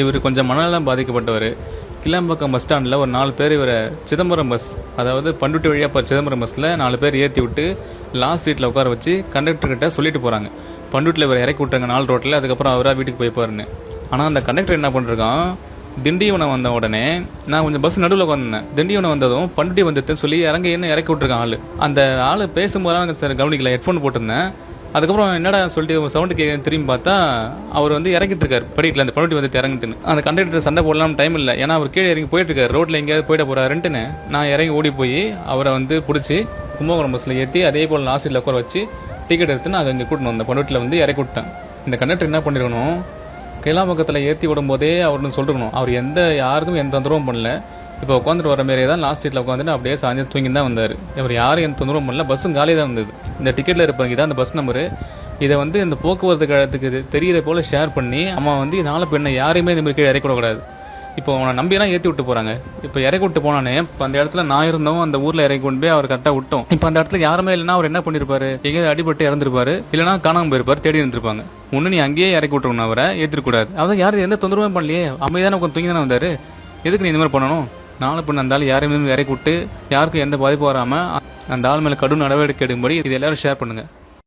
இவர் கொஞ்சம் மனநலம் பாதிக்கப்பட்டவர். கிளாம்பாக்கம் பஸ் ஸ்டாண்டில் ஒரு நாலு பேர் இவரை சிதம்பரம் பஸ் அதாவது பண்டுட்டி வழியாக இப்போ சிதம்பரம் பஸ்ஸில் நாலு பேர் ஏற்றி விட்டு லாஸ்ட் சீட்டில் உட்கார வச்சு கண்டக்டர்கிட்ட சொல்லிட்டு போகிறாங்க பண்டுட்டில் இவர் இறக்கி விட்டாங்க நாலு ரோட்டில் அதுக்கப்புறம் அவராக வீட்டுக்கு போய்ப்பாருன்னு ஆனால் அந்த கண்டக்டர் என்ன பண்ணிருக்கான்? திண்டிவனம் வந்த உடனே நான் கொஞ்சம் பஸ் நடுவில் உட்காந்துருந்தேன் திண்டிவனம் வந்ததும் பண்டுட்டி வந்துட்டு சொல்லி இறங்கி என்ன இறக்கி விட்டுருக்கான் ஆள். அந்த ஆள் பேசும்போது சார் கவனிக்கல ஹெட்ஃபோன் போட்டிருந்தேன். அதுக்கப்புறம் என்னடா சொல்லிட்டு சவுண்டு கே திரும்பி பார்த்தா அவர் வந்து இறங்கிட்டு இருக்காரு படிக்கல அந்த பணுட்டி வந்து இறங்கிட்டுன்னு அந்த கண்டக்டர் சண்டை போடலாம் டைம் இல்லை. ஏன்னா அவர் கீழே இறங்கி போயிட்டு இருக்காரு ரோட்ல எங்கேயாவது போயிட போறாருன்ட்டுன்னு நான் இறங்கி ஓடி போய் அவரை வந்து பிடிச்சி கும்பகோணம் பஸ்ல ஏற்றி அதே போல் லாஸ்ட் உட்கார வச்சு டிக்கெட் எடுத்து நான் அங்கே கூட்டணும் அந்த பணுட்டில் வந்து இறக்கி விட்டேன் இந்த கண்டக்டர் என்ன பண்ணிருக்கணும்? கைலாம்பக்கத்தில் ஏற்றி விடும்போதே அவர்னு சொல்லிருக்கணும். அவர் எந்த யாருக்கும் எந்த தொந்தரவும் பண்ணல. இப்போ உட்காந்துட்டு வர மாரியே தான் லாஸ்ட் சீட்டில் உட்காந்துட்டு அப்படியே சாஞ்சு தூங்கி தான் வந்தார். இவர் யாரும் எந்த தொந்தரவும் பண்ணல. பஸ்ஸும் காலி தான் வந்தது இந்த டிக்கெட்டில் இருப்பாங்க தான் அந்த பஸ் நம்பரு இதை வந்து இந்த போக்குவரத்து கழகத்துக்கு இது தெரியிற போல் ஷேர் பண்ணி அவன் வந்து நாளை பெண்ணை யாரையுமே இந்த மாதிரி கீழே இறக்கிவிடக்கூடாது இப்போ அவனை நம்பியெல்லாம் ஏற்றி விட்டு போகிறாங்க இப்போ இறக்கி விட்டு போனானே இப்போ அந்த இடத்துல நான் இருந்தோம் அந்த ஊரில் இறக்கி கொண்டு போய் அவர் கரெக்டாக விட்டோம். இப்போ அந்த இடத்துல யாருமே இல்லைன்னா அவர் என்ன பண்ணியிருப்பாரு எங்கேயாவது அடிபட்டு இறந்துருப்பாரு. இல்லைனா காணாமல் போயிருப்பார் தேடி இருந்திருப்பாங்க. ஒன்று நீ அங்கேயே இறக்கி விட்டுருக்கணும் அவரை ஏற்றிருக்கூடாது அதான் யாரும் எந்த தொந்தரவும் பண்ணலையே. அமைதியான உட்காந்து தூங்கி தானே வந்தார். எதுக்கு நீ இந்த மாதிரி பண்ணணும்? நாலு பின் அந்த ஆள் யாரையுமே இறக்கி விட்டு யாருக்கும் எந்த பாதிப்பும் வராமல் அந்த ஆள் மேலே கடும் நடவடிக்கை எடுக்கும்படி இது எல்லாரும் ஷேர் பண்ணுங்கள்